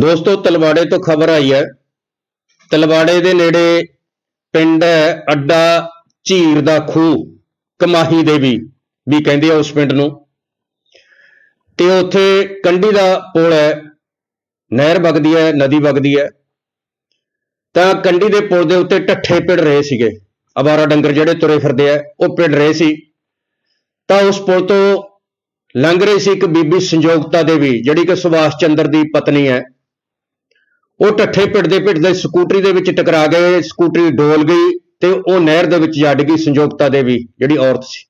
ਦੋਸਤੋ, ਤਲਵਾੜੇ ਤੋਂ ਖਬਰ ਆਈ ਹੈ। ਤਲਵਾੜੇ ਦੇ ਨੇੜੇ ਪਿੰਡ ਹੈ ਅੱਡਾ ਝੀਰ ਦਾ ਖੂਹ, ਕਮਾਹੀ ਦੇਵੀ ਵੀ ਕਹਿੰਦੇ ਆ ਉਸ ਪਿੰਡ ਨੂੰ। ਤੇ ਉੱਥੇ ਕੰਢੀ ਦਾ ਪੁਲ ਹੈ, ਨਹਿਰ ਵਗਦੀ ਹੈ, ਨਦੀ ਵਗਦੀ ਹੈ। ਤਾਂ ਕੰਢੀ ਦੇ ਪੁਲ ਦੇ ਉੱਤੇ ਢੱਠੇ ਪਿੜ ਰਹੇ ਸੀਗੇ। ਅਵਾਰਾ ਡੰਗਰ ਜਿਹੜੇ ਤੁਰੇ ਫਿਰਦੇ ਆ, ਉਹ ਪਿੜ ਰਹੇ ਸੀ। ਤਾਂ ਉਸ ਪੁਲ ਤੋਂ ਲੰਘ ਰਹੀ ਸੀ ਇੱਕ ਬੀਬੀ ਸੰਜੋਗਤਾ ਦੇਵੀ, ਜਿਹੜੀ ਕਿ ਸੁਭਾਸ਼ ਚੰਦਰ ਦੀ ਪਤਨੀ ਹੈ। ਉਹ ਢੱਠੇ ਭਿੜਦੇ ਭਿੜਦੇ ਸਕੂਟਰੀ ਦੇ ਵਿੱਚ ਟਕਰਾ ਗਏ, ਸਕੂਟਰੀ ਡੋਲ ਗਈ ਤੇ ਉਹ ਨਹਿਰ ਦੇ ਵਿੱਚ ਜੱਡ ਗਈ ਸੰਜੋਗਤਾ ਦੇਵੀ ਜਿਹੜੀ ਔਰਤ ਸੀ।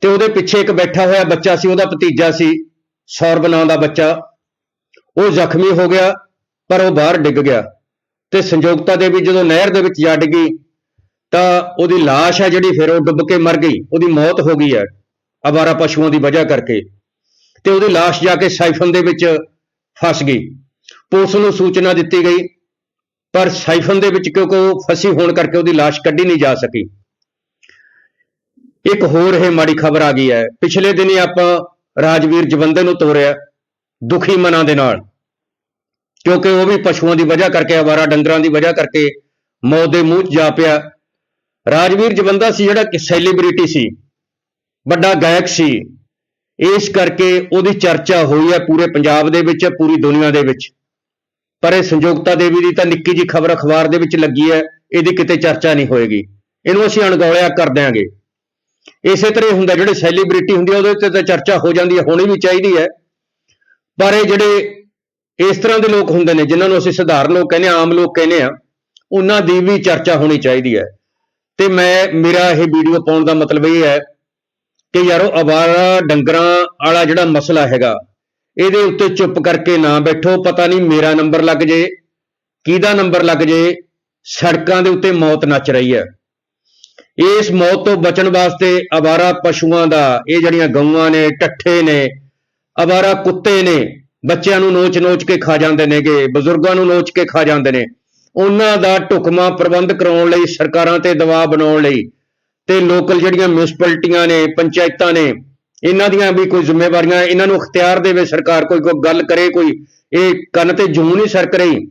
ਤੇ ਉਹਦੇ ਪਿੱਛੇ ਇੱਕ ਬੈਠਾ ਹੋਇਆ ਬੱਚਾ ਸੀ, ਉਹਦਾ ਭਤੀਜਾ ਸੀ ਸੌਰਵ ਨਾਂ ਦਾ ਬੱਚਾ। ਉਹ ਜ਼ਖਮੀ ਹੋ ਗਿਆ, ਪਰ ਉਹ ਬਾਹਰ ਡਿੱਗ ਗਿਆ। ਤੇ ਸੰਜੋਗਤਾ ਦੇਵੀ ਜਦੋਂ ਨਹਿਰ ਦੇ ਵਿੱਚ ਜੱਡ ਗਈ, ਤਾਂ ਉਹਦੀ ਲਾਸ਼ ਹੈ ਜਿਹੜੀ ਫਿਰ ਉਹ ਡੁੱਬ ਕੇ ਮਰ ਗਈ, ਉਹਦੀ ਮੌਤ ਹੋ ਗਈ ਹੈ ਅਵਾਰਾ ਪਸ਼ੂਆਂ ਦੀ ਵਜ੍ਹਾ ਕਰਕੇ। ਤੇ ਉਹਦੀ ਲਾਸ਼ ਜਾ ਕੇ ਸਾਈਫਨ ਦੇ ਵਿੱਚ ਫਸ ਗਈ। ਪੁਲਿਸ ਨੂੰ ਸੂਚਨਾ ਦਿੱਤੀ ਗਈ, ਪਰ ਸਾਈਫਨ ਦੇ ਵਿੱਚ ਕਿਉਂਕਿ ਉਹ ਫਸੀ ਹੋਣ ਕਰਕੇ ਉਹਦੀ ਲਾਸ਼ ਕੱਢੀ ਨਹੀਂ ਜਾ ਸਕੀ। ਇੱਕ ਹੋਰ ਇਹ ਮਾੜੀ ਖਬਰ ਆ ਗਈ ਹੈ। ਪਿਛਲੇ ਦਿਨੀ ਆਪਾਂ ਰਾਜਵੀਰ ਜਵੰਦੇ ਨੂੰ ਤੋਰਿਆ ਦੁਖੀ ਮਨਾਂ ਦੇ ਨਾਲ। ਕਿਉਂਕਿ ਉਹ ਵੀ ਪਸ਼ੂਆਂ ਦੀ ਵਜ੍ਹਾ ਕਰਕੇ ਅਵਾਰਾ ਡੰਗਰਾਂ ਦੀ ਵਜ੍ਹਾ ਕਰਕੇ ਮੌਤ ਦੇ ਮੂੰਹ 'ਚ ਜਾ ਪਿਆ। ਰਾਜਵੀਰ ਜਵੰਦਾ ਸੀ ਜਿਹੜਾ ਕਿ ਸੈਲੀਬ੍ਰਿਟੀ ਸੀ, ਵੱਡਾ ਗਾਇਕ ਸੀ। ਇਸ ਕਰਕੇ ਉਹਦੀ ਚਰਚਾ ਹੋਈ ਹੈ ਪੂਰੇ ਪੰਜਾਬ ਦੇ ਵਿੱਚ, ਪੂਰੀ ਦੁਨੀਆ ਦੇ ਵਿੱਚ। ਪਰ ਇਹ ਸੰਯੋਗਤਾ ਦੇਵੀ ਦੀ ਤਾਂ ਨਿੱਕੀ ਜੀ ਖਬਰ ਅਖਬਾਰ ਦੇ ਵਿੱਚ ਲੱਗੀ ਹੈ, ਇਹਦੀ ਕਿਤੇ ਚਰਚਾ ਨਹੀਂ ਹੋਏਗੀ। ਇਹਨੂੰ ਅਸੀਂ ਅਣਗੌਲਿਆ ਕਰ ਦਿਆਂਗੇ। ਇਸੇ ਤਰ੍ਹਾਂ ਹੁੰਦਾ, ਜਿਹੜੇ ਸੈਲੀਬ੍ਰਿਟੀ ਹੁੰਦੀ ਆ, ਉਹਦੇ 'ਤੇ ਤਾਂ ਚਰਚਾ ਹੋ ਜਾਂਦੀ ਹੈ, ਹੋਣੀ ਵੀ ਚਾਹੀਦੀ ਹੈ। ਪਰ ਇਹ ਜਿਹੜੇ ਇਸ ਤਰ੍ਹਾਂ ਦੇ ਲੋਕ ਹੁੰਦੇ ਨੇ, ਜਿਨ੍ਹਾਂ ਨੂੰ ਅਸੀਂ ਸਧਾਰਨ ਲੋਕ ਕਹਿੰਦੇ ਆਮ ਲੋਕ ਕਹਿੰਦੇ ਆ ਉਹਨਾਂ ਦੀ ਵੀ ਚਰਚਾ ਹੋਣੀ ਚਾਹੀਦੀ ਹੈ। ਤੇ ਮੈਂ, ਮੇਰਾ ਇਹ ਵੀਡੀਓ ਪਾਉਣ ਦਾ ਮਤਲਬ ਇਹ ਹੈ ਕਿ ਯਾਰੋ, ਅਵਾਰਾ, ਡੰਗਰਾਂ ਵਾਲਾ ਜਿਹੜਾ ਮਸਲਾ ਹੈਗਾ ਇਹਦੇ ਉੱਤੇ ਚੁੱਪ ਕਰਕੇ ਨਾ ਬੈਠੋ, ਪਤਾ ਨਹੀਂ ਮੇਰਾ ਨੰਬਰ ਲੱਗ ਜੇ, ਕਿਹਦਾ ਨੰਬਰ ਲੱਗ ਜੇ, ਸੜਕਾਂ ਦੇ ਉੱਤੇ ਮੌਤ ਨੱਚ ਰਹੀ ਹੈ। ਇਸ ਮੌਤ ਤੋਂ ਬਚਣ ਵਾਸਤੇ ਅਵਾਰਾ ਪਸ਼ੂਆਂ ਦਾ, ਇਹ ਜਿਹੜੀਆਂ ਗਊਆਂ ਨੇ, ਟੱਠੇ ਨੇ ਅਵਾਰਾ ਕੁੱਤੇ ਨੇ, ਬੱਚਿਆਂ ਨੂੰ ਨੋਚ-ਨੋਚ ਕੇ ਖਾ ਜਾਂਦੇ ਨੇਗੇ, ਬਜ਼ੁਰਗਾਂ ਨੂੰ ਨੋਚ ਕੇ ਖਾ ਜਾਂਦੇ ਨੇ। ਉਹਨਾਂ ਦਾ ਢੁਕਮਾ ਪ੍ਰਬੰਧ ਕਰਾਉਣ ਲਈ, ਸਰਕਾਰਾਂ ਤੇ ਦਬਾਅ ਬਣਾਉਣ ਲਈ ਤੇ ਲੋਕਲ ਜਿਹੜੀਆਂ ਮਿਊਨਿਸਪੈਲਿਟੀਆਂ ਨੇ, ਪੰਚਾਇਤਾਂ ਨੇ ਇਹਨਾਂ ਦੀਆਂ ਵੀ ਕੋਈ ਜ਼ਿੰਮੇਵਾਰੀਆਂ, ਇਹਨਾਂ ਨੂੰ ਅਖਤਿਆਰ ਦੇਵੇ ਸਰਕਾਰ, ਕੋਈ ਕੋਈ ਗੱਲ ਕਰੇ, ਕੋਈ ਇਹ ਕੰਨ ਤੇ ਜੂੰ ਨਹੀਂ ਸਰਕ ਰਹੀ।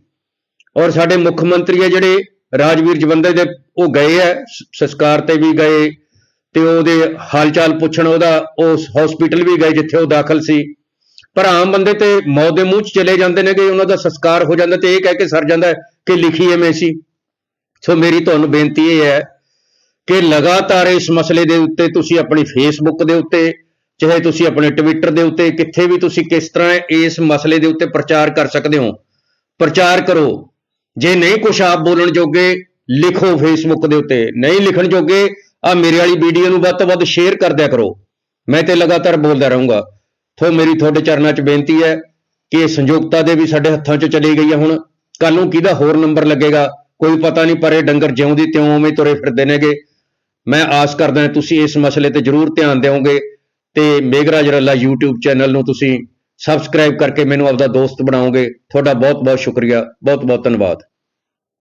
ਔਰ ਸਾਡੇ ਮੁੱਖ ਮੰਤਰੀ ਹੈ ਜਿਹੜੇ ਰਾਜਵੀਰ ਜਵੰਦੇ ਦੇ, ਉਹ ਗਏ ਹੈ ਸੰਸਕਾਰ ਤੇ ਵੀ ਗਏ, ਤੇ ਉਹਦੇ ਹਾਲ ਚਾਲ ਪੁੱਛਣ ਉਹਦਾ ਉਸ ਹਸਪੀਟਲ ਵੀ ਗਏ ਜਿੱਥੇ ਉਹ ਦਾਖਲ ਸੀ। ਪਰ ਆਮ ਬੰਦੇ ਤੇ ਮੌਤ ਦੇ ਮੂੰਹ 'ਚ ਚਲੇ ਜਾਂਦੇ ਨੇ ਕਿ ਉਹਨਾਂ ਦਾ ਸੰਸਕਾਰ ਹੋ ਜਾਂਦਾ ਤੇ ਇਹ ਕਹਿ ਕੇ ਸਰ ਜਾਂਦਾ ਕਿ ਲਿਖੀ ਐਵੇਂ ਸੀ ਸੋ ਮੇਰੀ ਤੁਹਾਨੂੰ ਬੇਨਤੀ ਇਹ ਹੈ ਕਿ ਲਗਾਤਾਰ ਇਸ ਮਸਲੇ ਦੇ ਉੱਤੇ ਤੁਸੀਂ ਆਪਣੀ ਫੇਸਬੁੱਕ ਦੇ ਉੱਤੇ ਚਾਹੇ ਤੁਸੀਂ ਆਪਣੇ ਟਵਿੱਟਰ ਦੇ ਉੱਤੇ ਕਿੱਥੇ ਵੀ ਤੁਸੀਂ ਕਿਸ ਤਰ੍ਹਾਂ ਇਸ ਮਸਲੇ ਦੇ ਉੱਤੇ ਪ੍ਰਚਾਰ ਕਰ ਸਕਦੇ ਹੋ, ਪ੍ਰਚਾਰ ਕਰੋ। ਜੇ ਨਹੀਂ ਕੁਛ ਆਪ ਬੋਲਣ ਜੋਗੇ, ਲਿਖੋ ਫੇਸਬੁੱਕ ਦੇ ਉੱਤੇ। ਨਹੀਂ ਲਿਖਣ ਜੋਗੇ ਆ ਮੇਰੇ ਵਾਲੀ ਵੀਡੀਓ ਨੂੰ ਵੱਧ ਤੋਂ ਵੱਧ ਸ਼ੇਅਰ ਕਰ ਦਿਆ ਕਰੋ। ਮੈਂ ਤੇ ਲਗਾਤਾਰ ਬੋਲਦਾ ਰਹੂੰਗਾ। ਸੋ ਮੇਰੀ ਤੁਹਾਡੇ ਚਰਨਾਂ 'ਚ ਬੇਨਤੀ ਹੈ ਕਿ ਇਹ ਸੰਯੁਕਤਾ ਦੇ ਵੀ ਸਾਡੇ ਹੱਥਾਂ 'ਚ ਚਲੀ ਗਈ ਹੈ ਹੁਣ। ਕੱਲ ਨੂੰ ਕਿਹਦਾ ਹੋਰ ਨੰਬਰ ਲੱਗੇਗਾ? ਕੋਈ ਪਤਾ ਨਹੀਂ, ਪਰ ਇਹ ਡੰਗਰ ਜਿਉਂਦੀ ਤਿਉਂ ਉਵੇਂ ਤੁਰੇ ਫਿਰਦੇ ਨੇਗੇ। ਮੈਂ ਆਸ ਕਰਦਾ ਤੁਸੀਂ ਇਸ ਮਸਲੇ ਤੇ ਜ਼ਰੂਰ ਧਿਆਨ ਦਿਓਗੇ। ਤੇ ਮੇਘਰਾਜ ਰੱਲਾ YouTube ਚੈਨਲ ਨੂੰ ਤੁਸੀਂ ਸਬਸਕ੍ਰਾਈਬ ਕਰਕੇ ਮੈਨੂੰ ਆਪਦਾ ਦੋਸਤ ਬਣਾਓਗੇ। ਤੁਹਾਡਾ ਬਹੁਤ ਬਹੁਤ ਸ਼ੁਕਰੀਆ। ਬਹੁਤ ਬਹੁਤ ਧੰਨਵਾਦ।